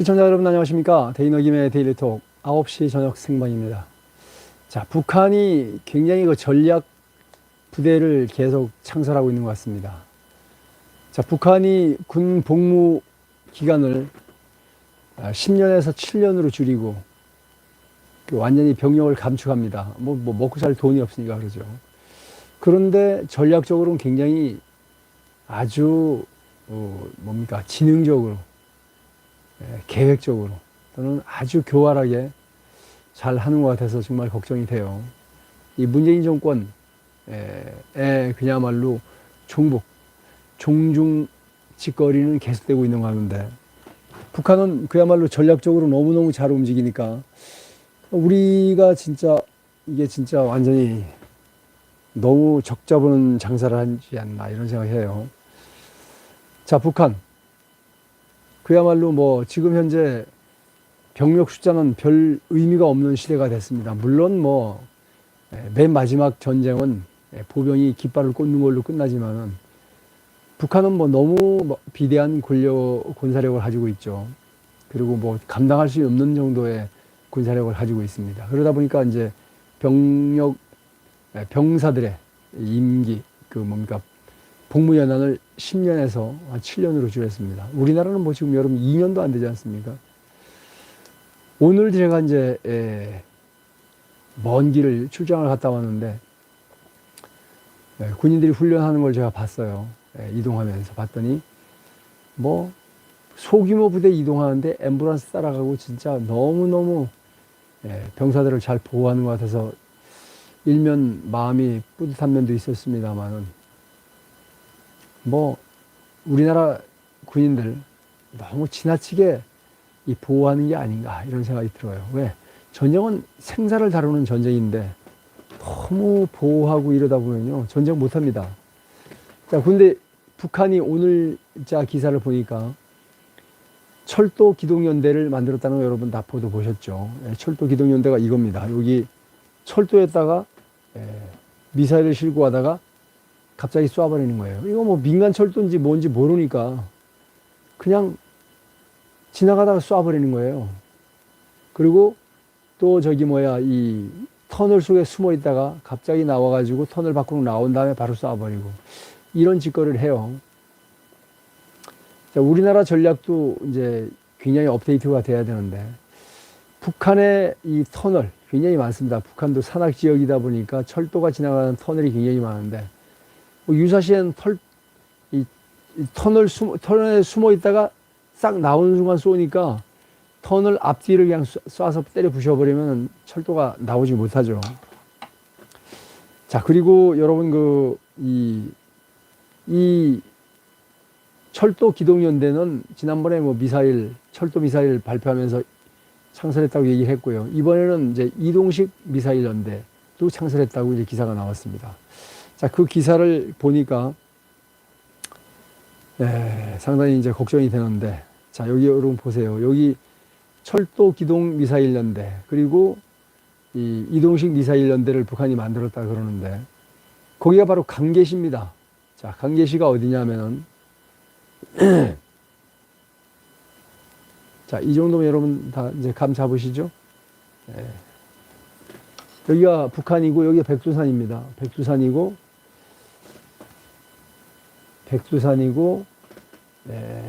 시청자 여러분 안녕하십니까? 데이너김의 데일리톡 9시 저녁 생방입니다. 자 북한이 굉장히 그 전략 부대를 계속 창설하고 있는 것 같습니다. 자 북한이 군 복무 기간을 10년에서 7년으로 줄이고 그 완전히 병력을 감축합니다. 뭐, 뭐 먹고 살 돈이 없으니까 그러죠. 그런데 전략적으로는 굉장히 아주 어, 뭡니까? 지능적으로 예, 계획적으로 또는 아주 교활하게 잘 하는 것 같아서 정말 걱정이 돼요. 이 문재인 정권에 그야말로 종북, 종중 짓거리는 계속되고 있는 거 같은데 북한은 그야말로 전략적으로 너무너무 잘 움직이니까 우리가 진짜 이게 진짜 완전히 너무 적잡은 장사를 하지 않나 이런 생각해요. 자, 북한. 그야말로 뭐 지금 현재 병력 숫자는 별 의미가 없는 시대가 됐습니다. 물론 뭐 맨 마지막 전쟁은 보병이 깃발을 꽂는 걸로 끝나지만은 북한은 뭐 너무 뭐 비대한 권력 군사력을 가지고 있죠. 그리고 뭐 감당할 수 없는 정도의 군사력을 가지고 있습니다. 그러다 보니까 이제 병력 병사들의 임기 그 뭡니까 복무 연한을 10년에서 한 7년으로 줄였습니다. 우리나라는 뭐 지금 여러분 2년도 안 되지 않습니까? 오늘 제가 이제 에, 먼 길을 출장을 갔다 왔는데 에, 군인들이 훈련하는 걸 제가 봤어요. 에, 이동하면서 봤더니 뭐 소규모 부대 이동하는데 앰뷸런스 따라가고 진짜 너무너무 에, 병사들을 잘 보호하는 것 같아서 일면 마음이 뿌듯한 면도 있었습니다만은 뭐 우리나라 군인들 너무 지나치게 이 보호하는 게 아닌가 이런 생각이 들어요. 왜? 전쟁은 생사를 다루는 전쟁인데 너무 보호하고 이러다 보면요 전쟁 못 합니다. 자, 근데 북한이 오늘 자 기사를 보니까 철도 기동연대를 만들었다는 거 여러분 다 보도 보셨죠? 예, 철도 기동연대가 이겁니다. 여기 철도에다가 예, 미사일을 싣고 가다가 갑자기 쏴버리는 거예요. 이거 뭐 민간 철도인지 뭔지 모르니까 그냥 지나가다가 쏴버리는 거예요. 그리고 또 저기 뭐야 이 터널 속에 숨어 있다가 갑자기 나와가지고 터널 밖으로 나온 다음에 바로 쏴버리고 이런 짓거리를 해요. 자, 우리나라 전략도 이제 굉장히 업데이트가 돼야 되는데 북한의 이 터널 굉장히 많습니다. 북한도 산악 지역이다 보니까 철도가 지나가는 터널이 굉장히 많은데 뭐 유사시엔 털, 이, 이 터널 숨, 터널에 숨어 있다가 싹 나오는 순간 쏘니까 터널 앞뒤를 그냥 쏴서 때려 부셔버리면 철도가 나오지 못하죠. 자, 그리고 여러분 그, 이, 이 철도 기동연대는 지난번에 뭐 미사일, 철도 미사일 발표하면서 창설했다고 얘기를 했고요. 이번에는 이제 이동식 미사일 연대도 창설했다고 이제 기사가 나왔습니다. 자, 그 기사를 보니까 에, 상당히 이제 걱정이 되는데 자, 여기 여러분 보세요. 여기 철도 기동 미사일 연대 그리고 이 이동식 미사일 연대를 북한이 만들었다 그러는데 거기가 바로 강계시입니다. 자, 강계시가 어디냐면은 자, 이 정도면 여러분 다 이제 감 잡으시죠? 예. 여기가 북한이고 여기가 백두산입니다. 백두산이고 백두산이고 예.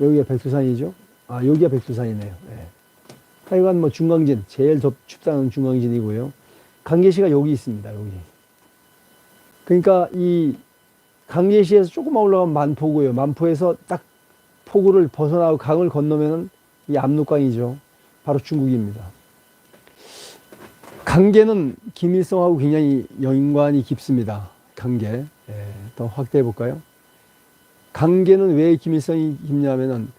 여기가 백두산이죠. 아 여기가 백두산이네요. 예. 하여간 뭐 중강진 제일 더 춥다는 중강진이고요. 강계시가 여기 있습니다. 여기. 그러니까 이 강계시에서 조금만 올라가면 만포고요. 만포에서 딱 포구를 벗어나고 강을 건너면은 이 압록강이죠. 바로 중국입니다. 강계는 김일성하고 굉장히 연관이 깊습니다. 강계. 예, 더 확대해 볼까요? 강계는 왜 김일성이 깊냐면은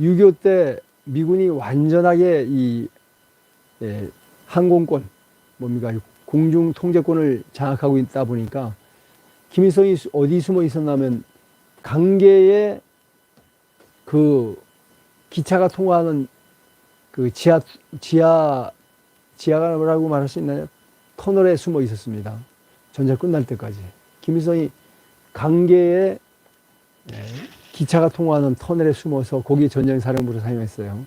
6.25 때 미군이 완전하게 이 예, 항공권, 뭡니까, 공중 통제권을 장악하고 있다 보니까 김일성이 어디 숨어 있었냐면 강계에 그 기차가 통과하는 그 지하, 지하, 지하라고 말할 수 있나요? 터널에 숨어 있었습니다. 전쟁 끝날 때까지. 김일성이 강계에 예, 기차가 통하는 터널에 숨어서 거기 전쟁 사령부를 사용했어요.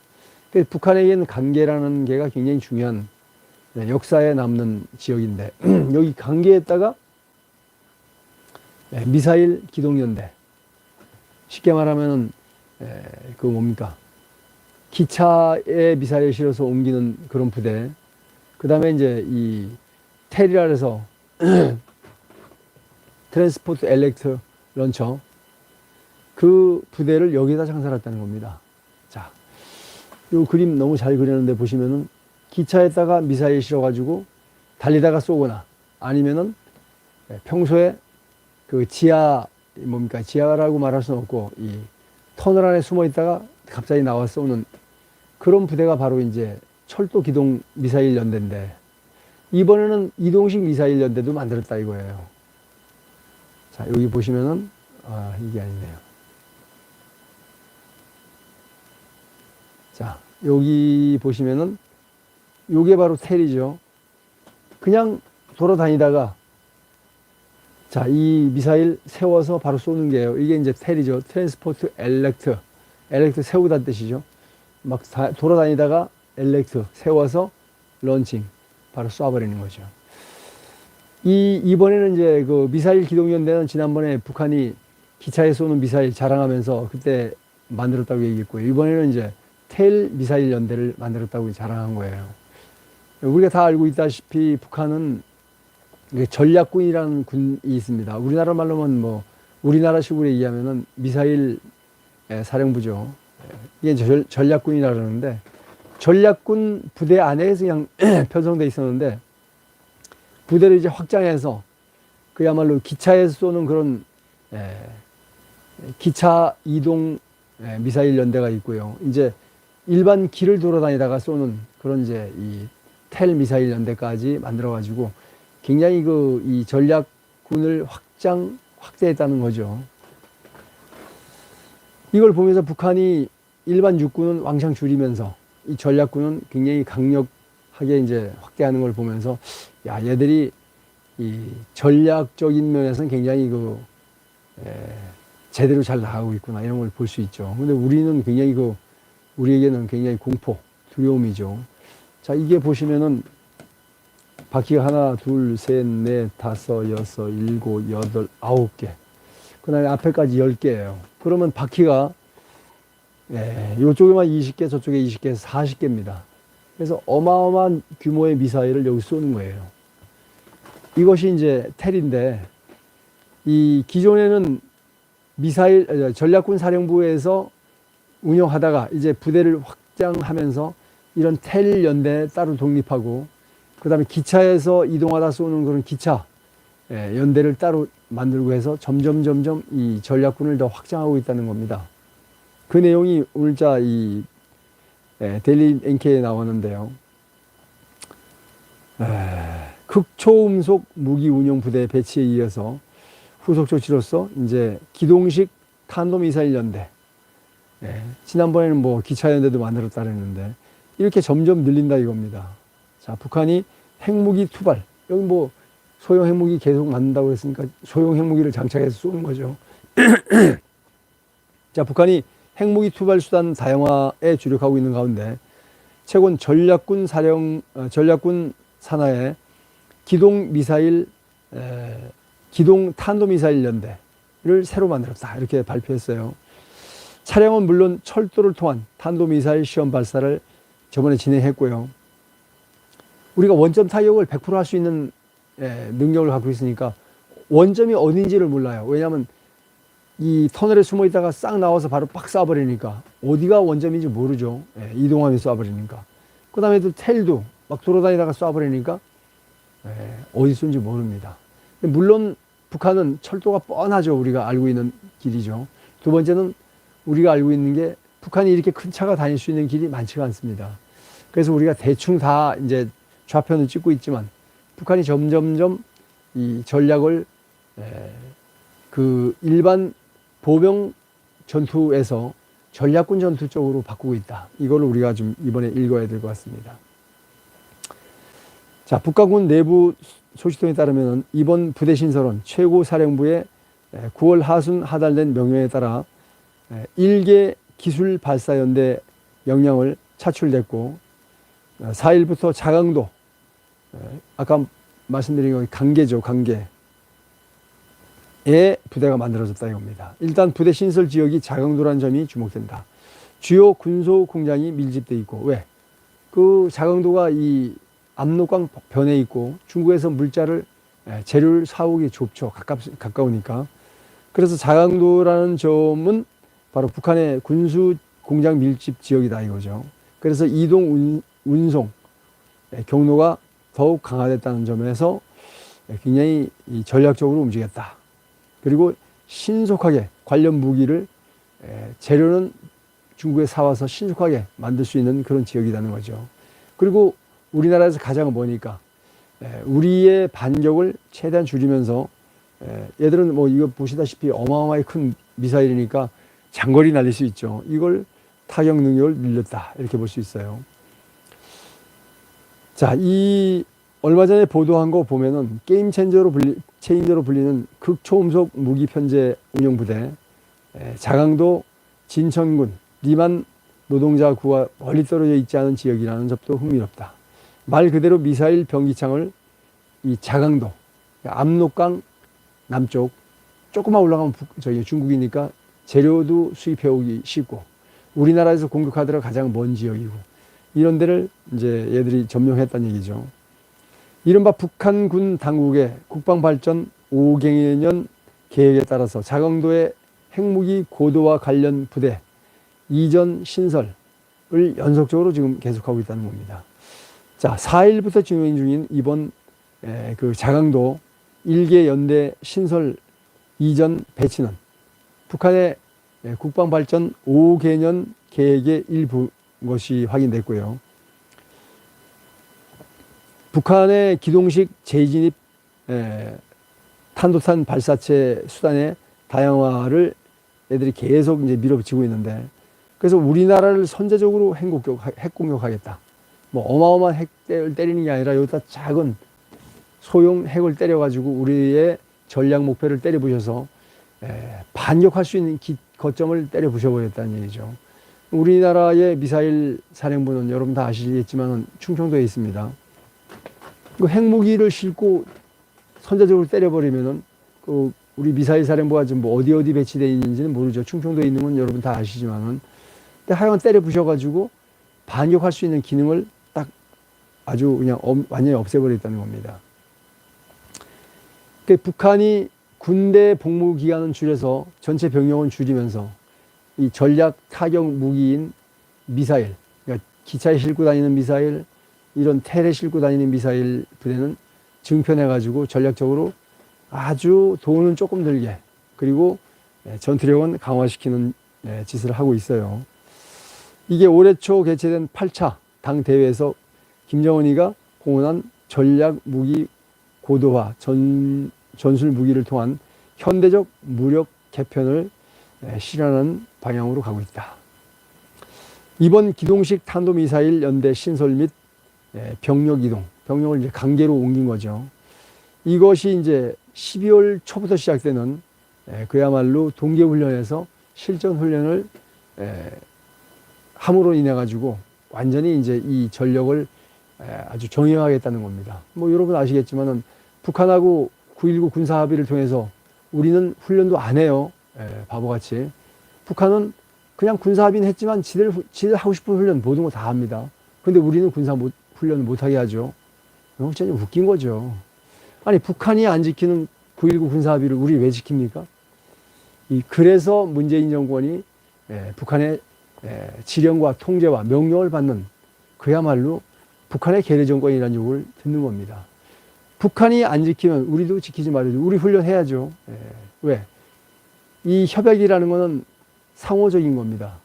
북한에게는 강계라는 게가 굉장히 중요한 네, 역사에 남는 지역인데 여기 강계에다가 예, 미사일 기동연대 쉽게 말하면은 에, 그 뭡니까 기차에 미사일 실어서 옮기는 그런 부대 그 다음에 이제 이 테리라 해서 트랜스포트 엘렉트 런처 그 부대를 여기다 장사했다는 겁니다. 자, 요 그림 너무 잘 그렸는데 보시면은 기차에다가 미사일 실어가지고 달리다가 쏘거나 아니면은 예, 평소에 그 지하 뭡니까 지하라고 말할 수는 없고 이 터널 안에 숨어 있다가 갑자기 나와 쏘는 그런 부대가 바로 이제 철도 기동 미사일 연대인데 이번에는 이동식 미사일 연대도 만들었다 이거예요. 자 여기 보시면은 아 이게 아니네요. 자 여기 보시면은 요게 바로 텔이죠. 그냥 돌아다니다가 자, 이 미사일 세워서 바로 쏘는 게요. 이게 이제 텔이죠. 트랜스포트 엘렉트. 엘렉트 세우다는 뜻이죠. 막 다, 돌아다니다가 엘렉트 세워서 런칭. 바로 쏴버리는 거죠. 이, 이번에는 이제 그 미사일 기동연대는 지난번에 북한이 기차에 쏘는 미사일 자랑하면서 그때 만들었다고 얘기했고요. 이번에는 이제 텔 미사일 연대를 만들었다고 자랑한 거예요. 우리가 다 알고 있다시피 북한은 전략군이라는 군이 있습니다. 우리나라 말로는 뭐 우리나라식으로 얘기하면은 미사일 예, 사령부죠. 예, 이게 전- 전략군이라 그러는데 전략군 부대 안에서 그냥 편성돼 있었는데 부대를 이제 확장해서 그야말로 기차에서 쏘는 그런 예, 기차 이동 예, 미사일 연대가 있고요. 이제 일반 길을 돌아다니다가 쏘는 그런 이제 이 텔 미사일 연대까지 만들어 가지고 굉장히 그 이 전략군을 확장 확대했다는 거죠. 이걸 보면서 북한이 일반 육군은 왕창 줄이면서 이 전략군은 굉장히 강력하게 이제 확대하는 걸 보면서 야 얘들이 이 전략적인 면에서는 굉장히 그 에, 제대로 잘 나가고 있구나 이런 걸 볼 수 있죠. 근데 우리는 굉장히 그 우리에게는 굉장히 공포, 두려움이죠. 자 이게 보시면은 바퀴가 하나, 둘, 셋, 넷, 다섯, 여섯, 일곱, 여덟, 아홉 개. 그 다음에 앞에까지 열 개예요. 그러면 바퀴가, 예, 요쪽에만 20개, 저쪽에 20개, 40개입니다. 그래서 어마어마한 규모의 미사일을 여기 쏘는 거예요. 이것이 이제 텔인데, 이 기존에는 미사일, 어, 전략군 사령부에서 운영하다가 이제 부대를 확장하면서 이런 텔 연대 따로 독립하고 그 다음에 기차에서 이동하다 쏘는 그런 기차 예, 연대를 따로 만들고 해서 점점 점점 이 전략군을 더 확장하고 있다는 겁니다. 그 내용이 오늘자 이 예, 데일리 엔케에 나오는데요. 에, 극초음속 무기 운용 부대 배치에 이어서 후속 조치로서 이제 기동식 탄도미사일 연대. 예, 지난번에는 뭐 기차 연대도 만들었다 그랬는데 이렇게 점점 늘린다 이겁니다. 자, 북한이 핵무기 투발. 여기 뭐 소형 핵무기 계속 만든다고 했으니까 소형 핵무기를 장착해서 쏘는 거죠. 자, 북한이 핵무기 투발 수단 다양화에 주력하고 있는 가운데 최근 전략군 사령 어, 전략군 산하에 기동 미사일 에, 기동 탄도 미사일 연대를 새로 만들었다 이렇게 발표했어요. 차량은 물론 철도를 통한 탄도 미사일 시험 발사를 저번에 진행했고요. 우리가 원점 타격을 100%할 수 있는 예, 능력을 갖고 있으니까 원점이 어딘지를 몰라요. 왜냐하면 이 터널에 숨어 있다가 싹 나와서 바로 빡 쏴버리니까 어디가 원점인지 모르죠. 예, 이동하면서 쏴버리니까. 그 다음에 또 텔도 막 돌아다니다가 쏴버리니까 예, 어디 쏜지 모릅니다. 물론 북한은 철도가 뻔하죠. 우리가 알고 있는 길이죠. 두 번째는 우리가 알고 있는 게 북한이 이렇게 큰 차가 다닐 수 있는 길이 많지가 않습니다. 그래서 우리가 대충 다 이제 좌편을 찍고 있지만 북한이 점점점 이 전략을 에, 그 일반 보병 전투에서 전략군 전투 쪽으로 바꾸고 있다. 이걸 우리가 좀 이번에 읽어야 될 것 같습니다. 자, 북한군 내부 소식통에 따르면 이번 부대 신설은 최고 사령부의 에, 9월 하순 하달된 명령에 따라 에, 일개 기술 발사연대 역량을 차출됐고 어, 4일부터 자강도 에, 아까 말씀드린 건 강계죠 강계 의 부대가 만들어졌다 이겁니다. 일단 부대 신설 지역이 자강도라는 점이 주목된다. 주요 군소 공장이 밀집돼 있고 왜? 그 자강도가 이 압록강 변에 있고 중국에서 물자를 예, 재료를 사오기 좁죠. 가깝, 가까우니까. 그래서 자강도라는 점은 바로 북한의 군수 공장 밀집 지역이다 이거죠. 그래서 이동 운, 예, 경로가 더욱 강화됐다는 점에서 예, 굉장히 이 전략적으로 움직였다. 그리고 신속하게 관련 무기를 에, 재료는 중국에 사와서 신속하게 만들 수 있는 그런 지역이라는 거죠. 그리고 우리나라에서 가장 머니까 에, 우리의 반격을 최대한 줄이면서 에, 얘들은 뭐 이거 보시다시피 어마어마하게 큰 미사일이니까 장거리 날릴 수 있죠. 이걸 타격 능력을 늘렸다 이렇게 볼 수 있어요. 자, 이 얼마 전에 보도한 거 보면은 게임 체인저로 불리, 체인저로 불리는 극초음속 무기 편제 운용 부대 에, 자강도 진천군 리만 노동자 구와 멀리 떨어져 있지 않은 지역이라는 점도 흥미롭다. 말 그대로 미사일 병기창을 이 자강도 압록강 남쪽 조금만 올라가면 북, 저기 중국이니까 재료도 수입해 오기 쉽고 우리나라에서 공격하더라도 가장 먼 지역이고 이런 데를 이제 얘들이 점령했다는 얘기죠. 이른바 북한군 당국의 국방발전 5개년 계획에 따라서 자강도의 핵무기 고도와 관련 부대 이전 신설을 연속적으로 지금 계속하고 있다는 겁니다. 자, 4일부터 진행 중인 이번 에, 그 자강도 일개 연대 신설 이전 배치는 북한의 에, 국방발전 5개년 계획의 일부 것이 확인됐고요. 북한의 기동식 재진입 에, 탄도탄 발사체 수단의 다양화를 애들이 계속 이제 밀어붙이고 있는데 그래서 우리나라를 선제적으로 핵공격, 핵공격 하겠다. 뭐 어마어마한 핵을 때리는 게 아니라 여기다 작은 소형 핵을 때려가지고 우리의 전략 목표를 때려 부셔서 에, 반격할 수 있는 기, 거점을 때려 부셔버렸다는 얘기죠. 우리나라의 미사일 사령부는 여러분 다 아시겠지만 충청도에 있습니다. 그 핵무기를 싣고 선제적으로 때려버리면은 그 우리 미사일 사령부가 지금 뭐 어디 어디 배치되어 있는지는 모르죠. 충청도에 있는 건 여러분 다 아시지만은. 근데 하여간 때려 부셔가지고 반격할 수 있는 기능을 딱 아주 그냥 엄, 완전히 없애버렸다는 겁니다. 그 북한이 군대 복무 기간은 줄여서 전체 병력은 줄이면서 이 전략 타격 무기인 미사일, 그러니까 기차에 싣고 다니는 미사일, 이런 텔에 싣고 다니는 미사일 부대는 증편해가지고 전략적으로 아주 돈은 조금 들게 그리고 예, 전투력은 강화시키는 예, 짓을 하고 있어요. 이게 올해 초 개최된 8차 당 대회에서 김정은이가 공언한 전략 무기 고도화 전, 전술 무기를 통한 현대적 무력 개편을 예, 실현하는 방향으로 가고 있다. 이번 기동식 탄도미사일 연대 신설 및 예, 병력 이동, 병력을 이제 강제로 옮긴 거죠. 이것이 이제 12월 초부터 시작되는 예, 그야말로 동계훈련에서 실전 훈련을 예, 함으로 인해 가지고 완전히 이제 이 전력을 아주 정형하겠다는 겁니다. 뭐 여러분 아시겠지만은 북한하고 9.19 군사 합의를 통해서 우리는 훈련도 안 해요. 바보같이. 북한은 그냥 군사 합의는 했지만 지들, 지들 하고 싶은 훈련 모든 거 다 합니다. 근데 우리는 군사 못, 훈련 못하게 하죠. 완전히 웃긴 거죠. 아니, 북한이 안 지키는 9.19 군사합의를 우리 왜 지킵니까? 이, 그래서 문재인 정권이 에, 북한의 에, 지령과 통제와 명령을 받는 그야말로 북한의 계례 정권이라는 욕을 듣는 겁니다. 북한이 안 지키면 우리도 지키지 말아야죠. 우리 훈련해야죠. 에, 왜? 이 협약이라는 것은 상호적인 겁니다.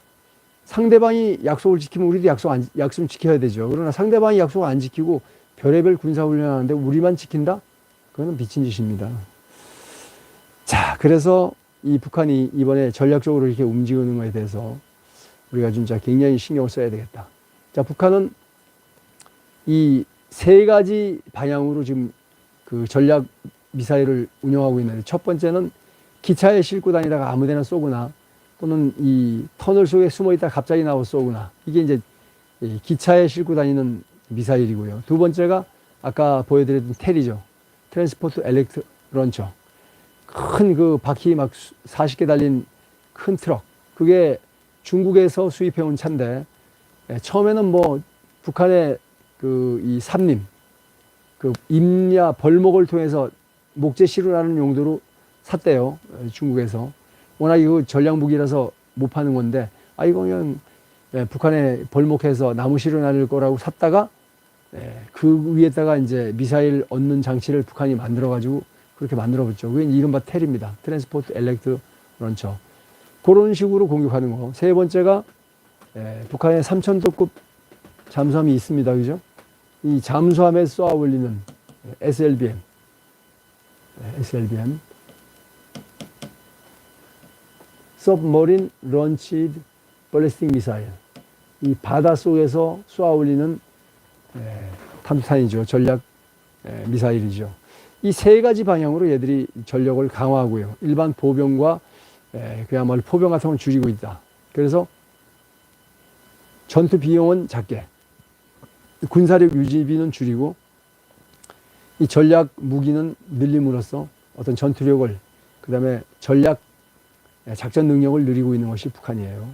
상대방이 약속을 지키면 우리도 약속 안, 약속 지켜야 되죠. 그러나 상대방이 약속을 안 지키고 별의별 군사훈련 하는데 우리만 지킨다? 그거는 미친 짓입니다. 자, 그래서 이 북한이 이번에 전략적으로 이렇게 움직이는 것에 대해서 우리가 진짜 굉장히 신경을 써야 되겠다. 자, 북한은 이 세 가지 방향으로 지금 그 전략 미사일을 운영하고 있는데 첫 번째는 기차에 싣고 다니다가 아무데나 쏘거나 또는 이 터널 속에 숨어 있다 갑자기 나와 쏘거나 이게 이제 이 기차에 싣고 다니는 미사일이고요. 두 번째가 아까 보여드렸던 텔이죠. 트랜스포트 엘렉트 런처. 큰 그 바퀴 막 40개 달린 큰 트럭. 그게 중국에서 수입해온 차인데 예, 처음에는 뭐 북한의 그 이 삼림 그 임야 벌목을 통해서 목재 실으라는 용도로 샀대요. 예, 중국에서. 워낙 이거 전략 무기라서 못 파는 건데 아 이거 그냥 예, 북한에 벌목해서 나무 실어나를 거라고 샀다가 예, 그 위에다가 이제 미사일 얻는 장치를 북한이 만들어 가지고 그렇게 만들어 봤죠. 그게 이른바 텔입니다. 트랜스포트 엘렉트 런처. 그런 식으로 공격하는 거. 세 번째가 예, 북한의 3,000도급 잠수함이 있습니다. 그죠? 이 잠수함에 쏘아 올리는 SLBM. 예, SLBM. Submarine Launched Ballistic Missile. 이 바다 속에서 쏘아 올리는 예, 탐탄이죠. 전략 예, 미사일이죠. 이 세 가지 방향으로 얘들이 전력을 강화하고요. 일반 보병과 예, 그야말로 포병 같은 걸 줄이고 있다. 그래서 전투 비용은 작게, 군사력 유지비는 줄이고, 이 전략 무기는 늘림으로써 어떤 전투력을, 그 다음에 전략 예, 작전 능력을 늘리고 있는 것이 북한이에요.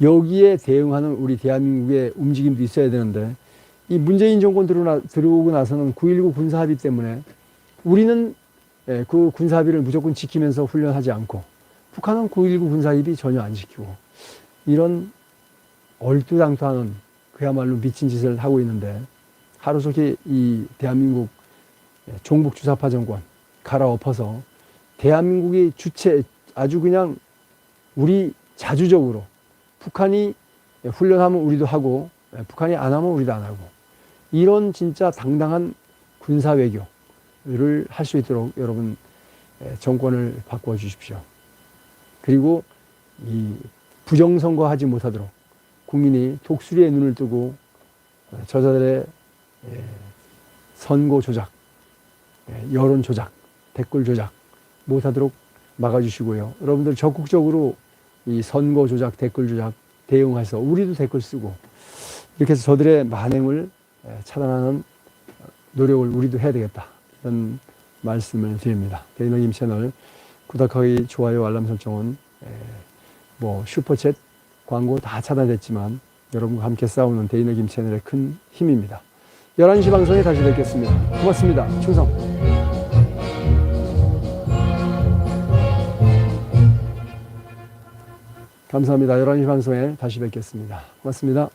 여기에 대응하는 우리 대한민국의 움직임도 있어야 되는데, 이 문재인 정권 들어오고 나서는 9.19 군사합의 때문에 우리는 예, 그 군사합의를 무조건 지키면서 훈련하지 않고 북한은 9.19 군사합의 전혀 안 지키고 이런 얼토당토하는 그야말로 미친 짓을 하고 있는데 하루속히 이 대한민국 예, 종북 주사파 정권 갈아엎어서 대한민국이 주체 아주 그냥 우리 자주적으로 북한이 훈련하면 우리도 하고 예, 북한이 안 하면 우리도 안 하고 이런 진짜 당당한 군사 외교를 할 수 있도록 여러분 예, 정권을 바꿔 주십시오. 그리고 이 부정선거 하지 못하도록 국민이 독수리의 눈을 뜨고 어, 저자들의 예, 선거 조작, 예, 여론 조작, 댓글 조작 못하도록 막아주시고요. 여러분들 적극적으로 이 선거 조작, 댓글 조작 대응해서 우리도 댓글 쓰고 이렇게 해서 저들의 만행을 예, 차단하는 노력을 우리도 해야 되겠다. 이런 말씀을 드립니다. 대인어김 채널 구독하기, 좋아요, 알람 설정은 예, 뭐 슈퍼챗 광고 다 차단됐지만 여러분과 함께 싸우는 대인어김 채널의 큰 힘입니다. 11시 방송에 다시 뵙겠습니다. 고맙습니다. 충성. 감사합니다. 11시 방송에 다시 뵙겠습니다. 고맙습니다.